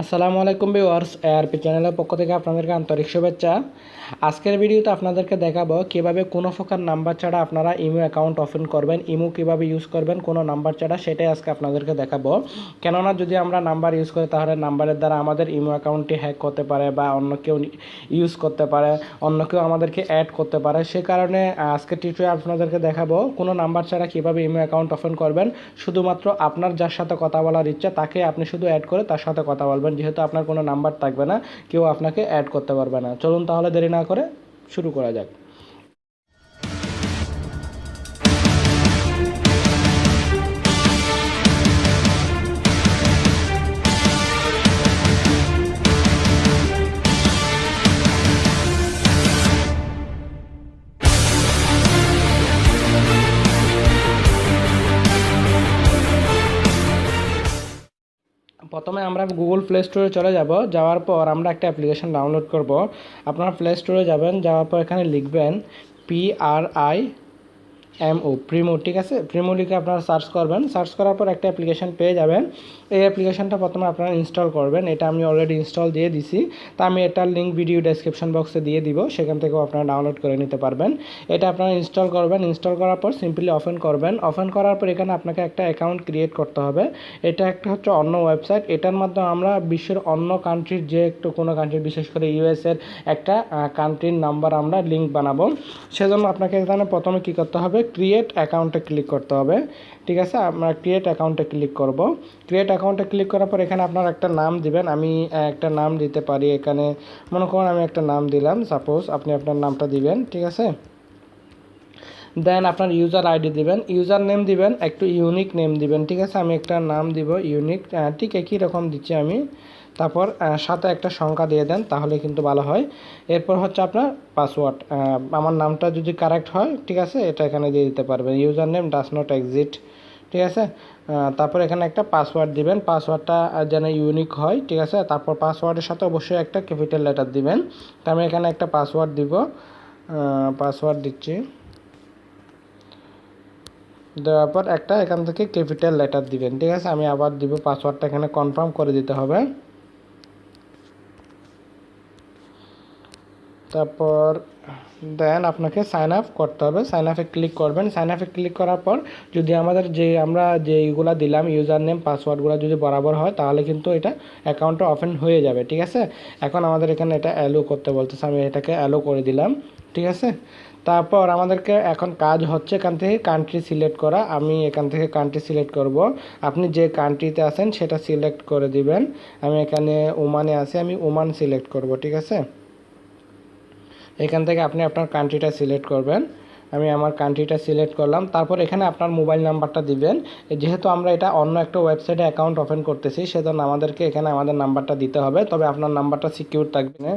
আসসালামু আলাইকুম viewers, ARP চ্যানেলের পক্ষ থেকে আপনাদেরকে আন্তরিক শুভেচ্ছা। আজকের ভিডিওতে আপনাদেরকে দেখাবো কীভাবে কোনো প্রকার নাম্বার ছাড়া আপনারা ইমো অ্যাকাউন্ট ওপেন করবেন, ইমো কীভাবে ইউজ করবেন, কোনো নাম্বার ছাড়া সেটাই আজকে আপনাদেরকে দেখাবো। কেননা যদি আমরা নাম্বার ইউজ করি, তাহলে নাম্বারের দ্বারা আমাদের ইমো অ্যাকাউন্টটি হ্যাক করতে পারে বা অন্য কেউ ইউজ করতে পারে, অন্য কেউ আমাদেরকে অ্যাড করতে পারে। সে কারণে আজকে টিউটোরিয়াল আপনাদেরকে দেখাবো কোনো নাম্বার ছাড়া কীভাবে ইমো অ্যাকাউন্ট ওপেন করবেন। শুধুমাত্র আপনার যার সাথে কথা বলার ইচ্ছা, তাকে আপনি শুধু অ্যাড করে তার সাথে কথা বলবেন। যেহেতু আপনার কোনো নাম্বার থাকবে না, কেউ আপনাকে অ্যাড করতে পারবে না। চলুন তাহলে দেরি না করে শুরু করা যাক। প্রথমে আমরা গুগল প্লে স্টোরে চলে যাব, যাওয়ার পর আমরা একটা অ্যাপ্লিকেশন ডাউনলোড করব। আপনারা প্লে স্টোরে যাবেন, যাওয়ার পর এখানে লিখবেন P R I M O primo ঠিক আছে? প্রিমো লিখে আপনারা সার্চ করবেন। সার্চ করার পর একটা অ্যাপ্লিকেশন পেয়ে যাবেন। এই অ্যাপ্লিকেশনটা প্রথমে আপনারা ইনস্টল করবেন। এটা আমি অলরেডি ইনস্টল দিয়ে দিছি। তা আমি এটার লিঙ্ক ভিডিও ডেসক্রিপশন বক্সে দিয়ে দিব। সেখান থেকেও আপনারা ডাউনলোড করে নিতে পারবেন। এটা আপনারা ইনস্টল করবেন। ইনস্টল করার পর সিম্পলি ওপেন করবেন। ওপেন করার পর এখানে আপনাকে একটা অ্যাকাউন্ট ক্রিয়েট করতে হবে। এটা একটা হচ্ছে অন্য ওয়েবসাইট এটার মাধ্যমে আমরা বিশ্বের অন্য কান্ট্রির যে একটু কোনো কান্ট্রি বিশেষ করে ইউএসের একটা কান্ট্রির নাম্বার আমরা লিঙ্ক বানাবো। সেজন্য আপনাকে এখানে প্রথমে কী করতে হবে? ক্রিয়েট অ্যাকাউন্টে ক্লিক করতে হবে। ঠিক আছে? আমরা ক্রিয়েট অ্যাকাউন্টে ক্লিক করব। ক্রিয়েট অ্যাকাউন্টে ক্লিক করার পর এখানে আপনার একটা নাম দিবেন। আমি একটা নাম দিতে পারি এখানে। মনে করুন আমি একটা নাম দিলাম। সাপোজ আপনি আপনার নামটা দিবেন। ঠিক আছে? দেন আপনার ইউজার আইডি দিবেন। ইউজার নেম দিবেন, একটু ইউনিক নেম দিবেন, ঠিক আছে? আমি একটা নাম দিব ইউনিক ঠিক একই রকম দিচ্ছি আমি। তারপর সাথে একটা সংখ্যা দিয়ে দেন, তাহলে কিন্তু ভালো হয়। এরপর হচ্ছে আপনার পাসওয়ার্ড আমার নামটা যদি কারেক্ট হয়, ঠিক আছে? এটা এখানে দিয়ে দিতে পারবেন। User name does not exist ঠিক আছে? তারপর এখানে একটা পাসওয়ার্ড দিবেন। পাসওয়ার্ডটা যেন ইউনিক হয়, ঠিক আছে? তারপর পাসওয়ার্ডের সাথে অবশ্যই একটা ক্যাপিটাল লেটার দিবেন। তো আমি এখানে একটা পাসওয়ার্ড দিব। পাসওয়ার্ড দিচ্ছি। দেওয়ার পর একটা এখান থেকে ক্যাপিটাল লেটার দিবেন, ঠিক আছে? আমি আবার দিব পাসওয়ার্ডটা এখানে কনফার্ম করে দিতে হবে। তারপর দেন আপনাকে সাইন আপ করতে হবে। সাইন আপে ক্লিক করবেন। সাইন আপে ক্লিক করার পর যদি আমাদের যে আমরা যেইগুলো দিলাম ইউজার নেম পাসওয়ার্ডগুলো যদি বরাবর হয়, তাহলে কিন্তু এটা অ্যাকাউন্টটা ওপেন হয়ে যাবে, ঠিক আছে? এখন আমাদের এখানে এটা অ্যালো করতে বলতেছে, আমি এটাকে অ্যালো করে দিলাম, ঠিক আছে? তারপর আমাদেরকে এখন কাজ হচ্ছে এখান থেকে কান্ট্রি সিলেক্ট করা। আমি এখান থেকে কান্ট্রি সিলেক্ট করব। আপনি যে কান্ট্রিতে আছেন, সেটা সিলেক্ট করে দিবেন। আমি এখানে ওমানে আছি, আমি ওমান সিলেক্ট করব, ঠিক আছে? এখান থেকে আপনি আপনার কান্ট্রিটা সিলেক্ট করবেন। আমি আমার কান্ট্রিটা সিলেক্ট করলাম। তারপর এখানে আপনার মোবাইল নাম্বারটা দিবেন। যেহেতু আমরা এটা অন্য একটা ওয়েবসাইটে অ্যাকাউন্ট ওপেন করতেছি, সেজন্য আমাদেরকে এখানে আমাদের নাম্বারটা দিতে হবে। তবে আপনার নাম্বারটা সিকিউর থাকবে না।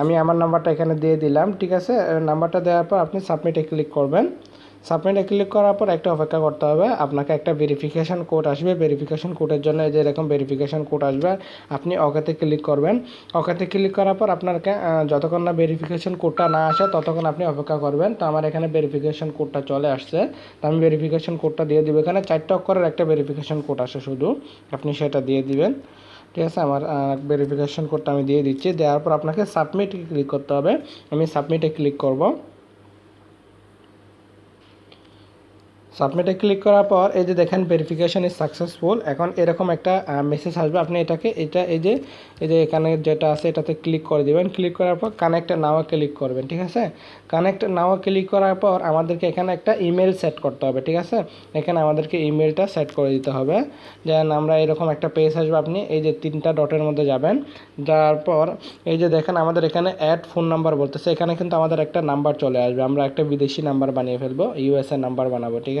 আমি আমার নাম্বারটা এখানে দিয়ে দিলাম, ঠিক আছে? নাম্বারটা দেওয়ার পর আপনি সাবমিটে ক্লিক করবেন। সাবমিটে ক্লিক করার পর একটা অপেক্ষা করতে হবে। আপনাকে একটা ভেরিফিকেশান কোড আসবে। ভেরিফিকেশান কোডের জন্য যে এরকম ভেরিফিকেশান কোড আসবে, আপনি ওকেতে ক্লিক করবেন। ওকেতে ক্লিক করার পর আপনাকে যতক্ষণ না ভেরিফিকেশান কোডটা না আসে, ততক্ষণ আপনি অপেক্ষা করবেন। তো আমার এখানে ভেরিফিকেশান কোডটা চলে আসছে। তো আমি ভেরিফিকেশান কোডটা দিয়ে দিব। এখানে চারটা অক্ষরের একটা ভেরিফিকেশান কোড আসে শুধু। আপনি সেটা দিয়ে দিবেন। ঠিক আছে? আমার ভেরিফিকেশান কোডটা আমি দিয়ে দিচ্ছি। দেওয়ার পর আপনাকে সাবমিট ক্লিক করতে হবে। আমি সাবমিটে ক্লিক করব। সাবমিটে ক্লিক করার পর এই যে দেখেন ভেরিফিকেশান ইজ সাকসেসফুল এখন এরকম একটা মেসেজ আসবে। আপনি এটাকে, এটা এই যে এই যে এখানে যেটা আছে এটাতে ক্লিক করে দেবেন। ক্লিক করার পর কানেক্ট নাও ক্লিক করবেন, ঠিক আছে? কানেক্ট নাও ক্লিক করার পর আমাদেরকে এখানে একটা ইমেল সেট করতে হবে, ঠিক আছে? এখানে আমাদেরকে ইমেলটা সেট করে দিতে হবে। যেন আমরা এরকম একটা পেজ আসবে, আপনি এই যে তিনটা ডটের মধ্যে যাবেন। যাওয়ার পর এই যে দেখেন আমাদের এখানে অ্যাড ফোন নাম্বার বলতেছে। এখানে কিন্তু আমাদের একটা নাম্বার চলে আসবে। আমরা একটা বিদেশি নাম্বার বানিয়ে ফেলব ইউএসএ নাম্বার বানাবো, ঠিক আছে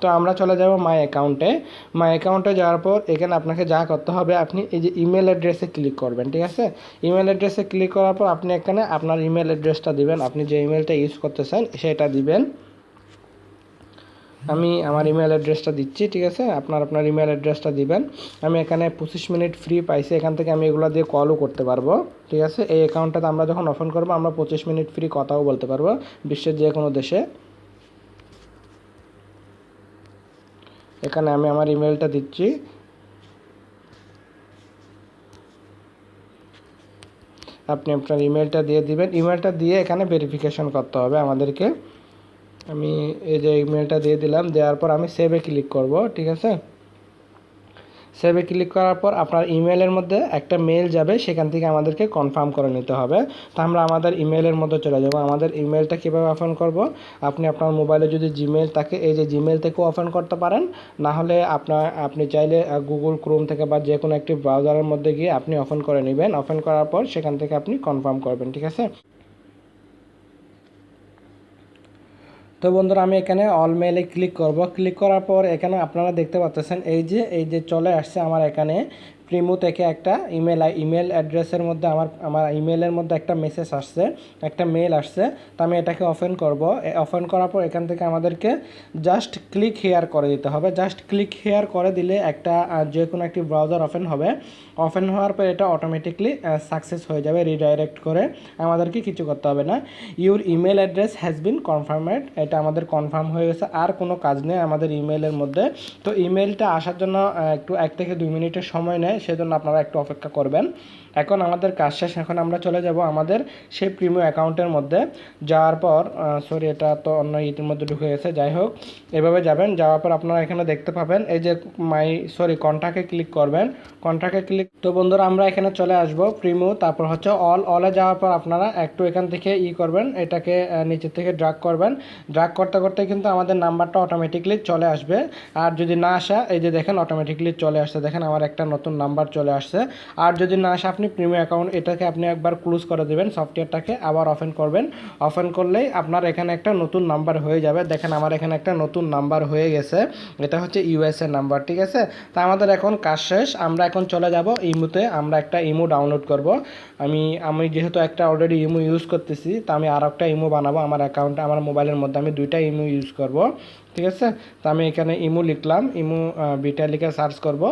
তো আমরা চলে যাব মাই অ্যাকাউন্টে মাই অ্যাকাউন্টে যাওয়ার পর এখানে আপনাকে যা করতে হবে, আপনি এই যে ইমেল অ্যাড্রেসে ক্লিক করবেন, ঠিক আছে? ইমেল অ্যাড্রেসে ক্লিক করার পর আপনি এখানে আপনার ইমেল অ্যাড্রেসটা দিবেন। আপনি যে ইমেলটা ইউজ করতে চান সেটা দিবেন। আমি আমার ইমেল অ্যাড্রেসটা দিচ্ছি, ঠিক আছে? আপনার আপনার ইমেল অ্যাড্রেসটা দিবেন। আমি এখানে পঁচিশ মিনিট ফ্রি পাইছি, এখান থেকে আমি এগুলো দিয়ে কলও করতে পারব, ঠিক আছে? এই অ্যাকাউন্টটাতে আমরা যখন ওপেন করব, আমরা পঁচিশ মিনিট ফ্রি কথাও বলতে পারব, বিশ্বের যে কোনো দেশে। এখানে আমি আমার ইমেলটা দিচ্ছি। আপনি আপনার ইমেলটা দিয়ে দিবেন। ইমেলটা দিয়ে এখানে ভেরিফিকেশন করতে হবে আমাদেরকে। আমি এই যে ইমেলটা দিয়ে দিলাম, দেওয়ার পর আমি সেভে ক্লিক করব, ঠিক আছে? সেভে ক্লিক করার পর আপনার ইমেলের মধ্যে একটা মেল যাবে, সেখান থেকে আমাদেরকে কনফার্ম করে নিতে হবে। তো আমরা আমাদের ইমেলের মধ্যে চলে যাব। আমাদের ইমেলটা কীভাবে ওপেন করব? আপনি আপনার মোবাইলে যদি জিমেল থাকে, এই যে জিমেল থেকেও ওপেন করতে পারেন, না হলে আপনার, আপনি চাইলে গুগল ক্রোম থেকে বা যে কোনো একটি ব্রাউজারের মধ্যে গিয়ে আপনি ওপেন করে নেবেন। ওপেন করার পর সেখান থেকে আপনি কনফার্ম করবেন, ঠিক আছে? তো বন্ধুরা, আমি এখানে অল মেলে ক্লিক করব। ক্লিক করার পর এখানে আপনারা দেখতে পাচ্ছেন, এই যে এই যে চলে আসছে আমার এখানে। প্রিমো থেকে একটা ইমেল ইমেল অ্যাড্রেসের মধ্যে আমার আমার ইমেলের মধ্যে একটা মেসেজ আসছে, একটা মেল আসছে, তো আমি এটাকে ওপেন করব। ওপেন করার পর এখান থেকে আমাদেরকে জাস্ট ক্লিক হেয়ার করে দিতে হবে। জাস্ট ক্লিক হেয়ার করে দিলে একটা যে কোনো একটি ব্রাউজার ওপেন হবে। ওপেন হওয়ার পর এটা অটোমেটিকলি সাকসেস হয়ে যাবে রিডাইরেক্ট করে আমাদেরকে কিছু করতে হবে না। Your email address has been confirmed এটা আমাদের কনফার্ম হয়ে গেছে। আর কোনো কাজ নেই আমাদের ইমেলের মধ্যে। তো ইমেলটা আসার জন্য একটু এক থেকে দুই মিনিটের সময় নেয়। সেজন্য আপনারা একটু অপেক্ষা করবেন। এখন আমাদের কাজ শেষ, এখন আমরা চলে যাব আমাদের সেই প্রিমিয় অ্যাকাউন্টের মধ্যে। যাওয়ার পর সরি এটা তো অন্য ইতির মধ্যে ঢুকে গেছে, যাই হোক। এভাবে যাবেন, যাওয়ার পর আপনারা এখানে দেখতে পাবেন, এই যে মাই সরি কন্ট্যাক্টে ক্লিক করবেন। কন্ট্যাক্টে ক্লিক তো বন্ধুরা, আমরা এখানে চলে আসব প্রিমিও তারপর হচ্ছে অল অলে যাওয়ার পর আপনারা একটু এখান থেকে ই করবেন, এটাকে নিচের থেকে ড্রাগ করবেন। ড্রাগ করতে করতে কিন্তু আমাদের নাম্বারটা অটোমেটিকলি চলে আসবে। আর যদি না আসা, এই যে দেখেন অটোমেটিকলি চলে আসছে। দেখেন, আমার একটা নতুন নাম্বার চলে আসছে। আর যদি না আসে আপনি প্রিমিয়াম অ্যাকাউন্ট এটাকে আপনি একবার ক্লোজ করে দেবেন সফটওয়্যারটাকে আবার ওপেন করবেন। ওপেন করলেই আপনার এখানে একটা নতুন নাম্বার হয়ে যাবে। দেখেন আমার এখানে একটা নতুন নাম্বার হয়ে গেছে। এটা হচ্ছে ইউএসএ নাম্বার ঠিক আছে? তা আমাদের এখন কাজ শেষ। আমরা এখন চলে যাব ইমোতে। আমরা একটা ইমো ডাউনলোড করব। আমি আমি যেহেতু একটা অলরেডি ইমো ইউজ করতেছি, তা আমি আর একটা ইমো বানাবো আমার অ্যাকাউন্টে আমার মোবাইলের মধ্যে। আমি দুইটা ইমো ইউজ করব। ঠিক আছে? তো আমি এখানে ইমো লিখলাম, ইমো বিটা লিখে সার্চ করব।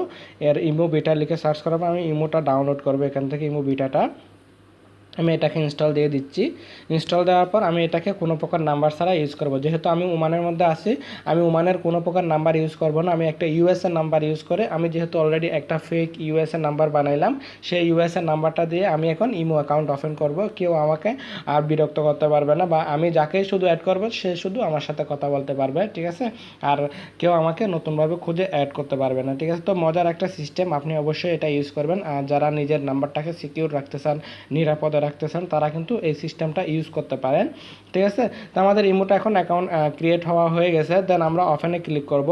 এর ইমো বিটা লিখে সার্চ করার আমি ইমোটা ডাউনলোড করব এখান থেকে, ইমো বিটাটা আমি এটাকে ইনস্টল দিয়ে দিচ্ছি। ইনস্টল দেওয়ার পর আমি এটাকে কোনো প্রকার নাম্বার ছাড়া ইউজ করব। যেহেতু আমি উমানের মধ্যে আছি, আমি উমানের কোনো প্রকার নাম্বার ইউজ করব না। আমি একটা ইউএসএ নাম্বার ইউজ করে, আমি যেহেতু অলরেডি একটা ফেক ইউএসএ নাম্বার বানাইলাম, সেই ইউএসএ নাম্বারটা দিয়ে আমি এখন ইমো অ্যাকাউন্ট ওপেন করব। কেউ আমাকে আর বিরক্ত করতে পারবে না বা আমি যাকে শুধু অ্যাড করব, সে শুধু আমার সাথে কথা বলতে পারবে, ঠিক আছে? আর কেউ আমাকে নতুনভাবে খুঁজে অ্যাড করতে পারবে না, ঠিক আছে? তো মজার একটা সিস্টেম আপনি অবশ্যই এটা ইউজ করবেন। আর যারা নিজের নাম্বারটাকে সিকিউর রাখতে চান, নিরাপদে রাখতে চান তারা কিন্তু এই সিস্টেমটা ইউজ করতে পারেন। ঠিক আছে? তো আমাদের ইমোটা এখন অ্যাকাউন্ট ক্রিয়েট হওয়া হয়ে গেছে। দেন আমরা অফেনে ক্লিক করব।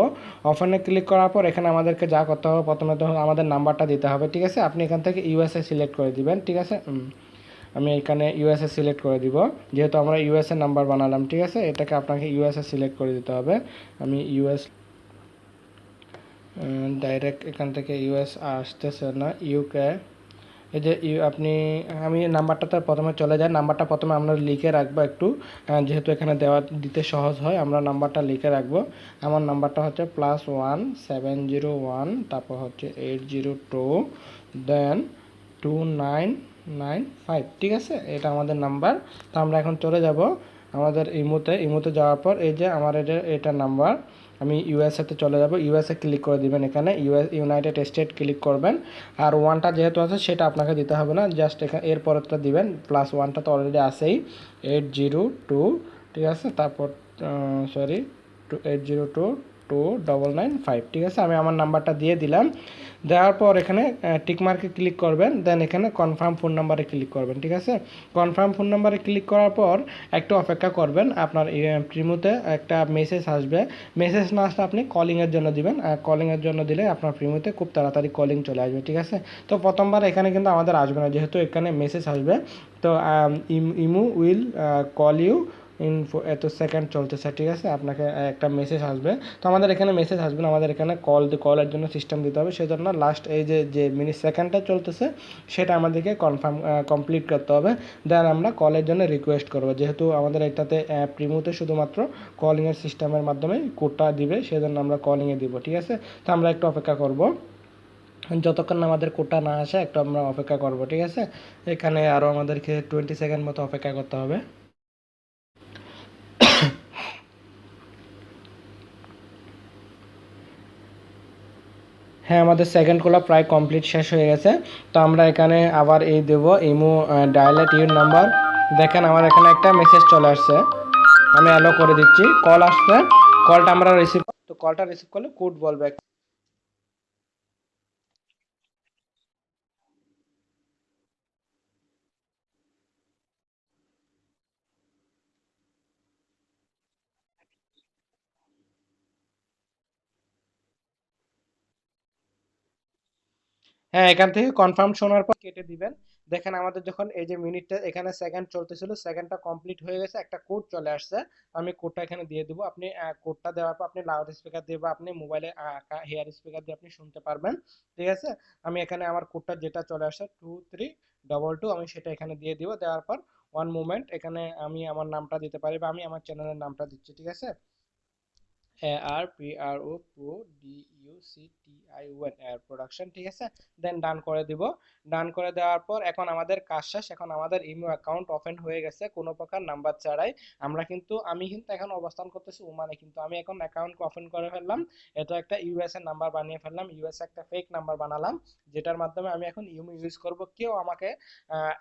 অফেনে ক্লিক করার পর এখানে আমাদেরকে যা করতে হবে, প্রথমে তো আমাদের নাম্বারটা দিতে হবে, ঠিক আছে? আপনি এখান থেকে ইউএসএ সিলেক্ট করে দিবেন, ঠিক আছে? আমি এখানে ইউএসএ সিলেক্ট করে দিব। যেহেতু আমরা ইউএসএ নাম্বার বানালাম, ঠিক আছে? এটাকে আপনাকে ইউএসএ সিলেক্ট করে দিতে হবে। আমি ইউএস ডাইরেক্ট এখান থেকে ইউএস আসতেছে না ইউকে এই যে আপনি, আমি নাম্বারটাতে প্রথমে চলে যাই। নাম্বারটা প্রথমে আমরা লিখে রাখব একটু। যেহেতু এখানে দেওয়া, দিতে সহজ হয়, আমরা নাম্বারটা লিখে রাখব। আমার নাম্বারটা হচ্ছে plus one seven zero one তারপর হচ্ছে eight zero two then two nine nine five ঠিক আছে? এটা আমাদের নাম্বার। তো আমরা এখন চলে যাব। আমাদের ইমোতে ইমোতে যাওয়ার পর এই যে আমার এটা এটা নাম্বার, আমি ইউএসএতে চলে যাব। ইউএসএ ক্লিক করে দিবেন এখানে। ইউএস ইউনাইটেড স্টেট ক্লিক করবেন। আর ওয়ানটা যেহেতু আছে, সেটা আপনাকে দিতে হবে না। জাস্ট এখানে এর পরেরটা দিবেন। প্লাস ওয়ানটা তো অলরেডি আসেই এইট জিরো টু ঠিক আছে? তারপর sorry two eight zero two two double nine five ঠিক আছে, আমি আমার নাম্বারটা দিয়ে দিলাম। দেওয়ার পর এখানে টিকমার্কে ক্লিক করবেন দেন এখানে কনফার্ম ফোন নাম্বারে ক্লিক করবেন, ঠিক আছে? কনফার্ম ফোন নাম্বারে ক্লিক করার পর একটু অপেক্ষা করবেন, আপনার প্রিমোতে একটা মেসেজ আসবে। মেসেজ না আসলে আপনি কলিংয়ের জন্য দিবেন কলিংয়ের জন্য দিলে আপনার প্রিমোতে খুব তাড়াতাড়ি কলিং চলে আসবে, ঠিক আছে? তো প্রথমবার এখানে কিন্তু আমাদের আসবে না, যেহেতু এখানে মেসেজ আসবে। তো imo will call you in এত সেকেন্ড চলতেছে ঠিক আছে? আপনাকে একটা মেসেজ আসবে। তো আমাদের এখানে মেসেজ আসবে না, আমাদের এখানে কল কলের জন্য সিস্টেম দিতে হবে। সেজন্য লাস্ট এই যে যে মিনিট সেকেন্ডটা চলতেছে, সেটা আমাদেরকে কনফার্ম কমপ্লিট করতে হবে। দেন আমরা কলের জন্য রিকোয়েস্ট করব। যেহেতু আমাদের এটাতে প্রিমোতে শুধুমাত্র কলিংয়ের সিস্টেমের মাধ্যমে কোডটা দিবে, সেজন্য আমরা কলিংয়ে দিব, ঠিক আছে? তো আমরা একটু অপেক্ষা করব। যতক্ষণ না আমাদের কোটা না আসে, একটু আমরা অপেক্ষা করব, ঠিক আছে? এখানে আরও আমাদেরকে টোয়েন্টি সেকেন্ড মতো অপেক্ষা করতে হবে। হ্যাঁ আমাদের সেকেন্ড কলা প্রায় কমপ্লিট শেষ হয়ে গেছে। তো আমরা এখানে আবার এই দেব, ইমো ডায়ালেট ইউর নাম্বার দেখেন, আমার এখানে একটা মেসেজ চলে আসছে। আমি অ্যালো করে দিচ্ছি। কল আসছে। কলটা আমরা রিসিভ তো কলটা রিসিভ করলে কোড বলবে। হ্যাঁ এখান থেকে কনফার্ম শোনার পর কেটে দিবেন। দেখেন আমাদের যখন এই যে মিনিটটা এখানে সেকেন্ড চলতেছিল সেকেন্ডটা কমপ্লিট হয়ে গেছে, একটা কোড চলে আসছে। আমি কোডটা এখানে দিয়ে দেবো। আপনি কোডটা দেওয়ার পর আপনি লাউড স্পিকার দিয়ে বা আপনি মোবাইলে হেয়ার স্পিকার দিয়ে আপনি শুনতে পারবেন। ঠিক আছে? আমি এখানে আমার কোডটা যেটা চলে আসছে টু থ্রি ডবল টু আমি সেটা এখানে দিয়ে দিব। দেওয়ার পর ওয়ান মোমেন্ট এখানে আমি আমার নামটা দিতে পারি বা আমি আমার চ্যানেলের নামটা দিচ্ছি। ঠিক আছে? আর P R O pro D U C T I one air production ঠিক আছে? দেন ডান করে দিব। ডান করে দেওয়ার পর এখন আমাদের কাজ শেষ। এখন আমাদের ইমেল অ্যাকাউন্ট ওপেন হয়ে গেছে। কোনো প্রকার নাম্বার ছাড়াই। আমরা কিন্তু, আমি কিন্তু এখন অবস্থান করতেছি ওমানে। কিন্তু আমি এখন অ্যাকাউন্ট ওপেন করে ফেললাম। এটা একটা ইউএস এর নাম্বার বানিয়ে ফেললাম। ইউএস একটা ফেক নাম্বার বানালাম। যেটার মাধ্যমে আমি এখন ইমো ইউজ করব। কেউ আমাকে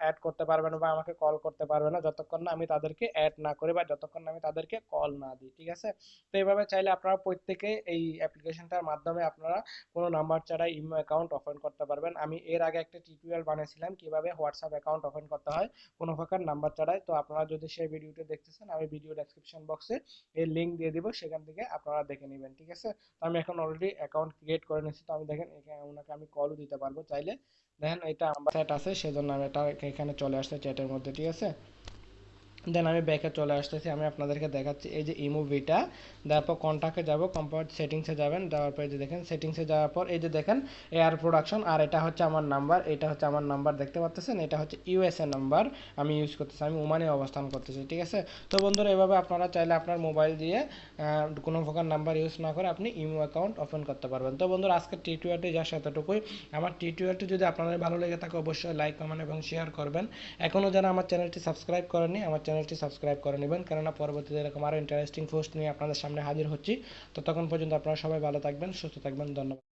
অ্যাড করতে পারবে না বা আমাকে কল করতে পারবে না। যতক্ষণ না আমি তাদেরকে অ্যাড না করি বা যতক্ষণ না আমি তাদেরকে কল না দিই, ঠিক আছে? তো এইভাবে চাইলে আপনারা প্রত্যেকে এই অ্যাপ্লিকেশনটার মাধ্যমে আপনারা কোনো নাম্বার ছাড়া ইমো অ্যাকাউন্ট ওপেন করতে পারবেন। আমি এর আগে একটা টিউটোরিয়াল বানিয়েছিলাম কীভাবে হোয়াটসঅ্যাপ অ্যাকাউন্ট ওপেন করতে হয়, কোনো প্রকার নাম্বার ছাড়াই। তো আপনারা যদি সেই ভিডিওটি দেখতেছেন, আমি ভিডিও ডেসক্রিপশন বক্সে এর লিঙ্ক দিয়ে দিব, সেখান থেকে আপনারা দেখে নেবেন, ঠিক আছে? তো আমি এখন অলরেডি অ্যাকাউন্ট ক্রিয়েট করে নিয়েছি। তো আমি দেখেন, এখানে ওনাকে আমি কলও দিতে পারব চাইলে। দেখেন, এটা আমার সেট আছে, সেজন্য আমি এটা এখানে চলে আসছে চ্যাটের মধ্যে, ঠিক আছে? দেন আমি ব্যাকে চলে আসতেছি, আমি আপনাদেরকে দেখাচ্ছি এই যে ইমুভিটা তারপর কন্ট্যাক্টে যাব কম্পাউন্ড সেটিংসে যাবেন, যাওয়ার পর এই যে দেখেন সেটিংসে যাওয়ার পর এই যে দেখেন এয়ার প্রোডাকশন আর এটা হচ্ছে আমার নাম্বার এটা হচ্ছে আমার নাম্বার দেখতে পাচ্ছেন এটা হচ্ছে ইউএসএ নাম্বার আমি ইউজ করতেছি, আমি ওমানে অবস্থান করতেছি, ঠিক আছে? তো বন্ধুরা, এভাবে আপনারা চাইলে আপনার মোবাইল দিয়ে কোনো প্রকার নাম্বার ইউজ না করে আপনি ইমো অ্যাকাউন্ট ওপেন করতে পারবেন। তো বন্ধুরা আজকে টি টিউটোরিয়ালটি যার এতটুকুই। আমার টিউটোরিয়ালটি যদি আপনাদের ভালো লেগে থাকে, অবশ্যই লাইক কমেন্ট এবং শেয়ার করবেন। এখনও যারা আমার চ্যানেলটি সাবস্ক্রাইব করেনি আমার চ্যানেলটি সাবস্ক্রাইব করে নেবেন। কেননা পরবর্তীতে এরকম আরও ইন্টারেস্টিং পোস্ট নিয়ে আপনাদের সামনে হাজির হচ্ছি। তো তখন পর্যন্ত আপনারা সবাই ভালো থাকবেন, সুস্থ থাকবেন, ধন্যবাদ।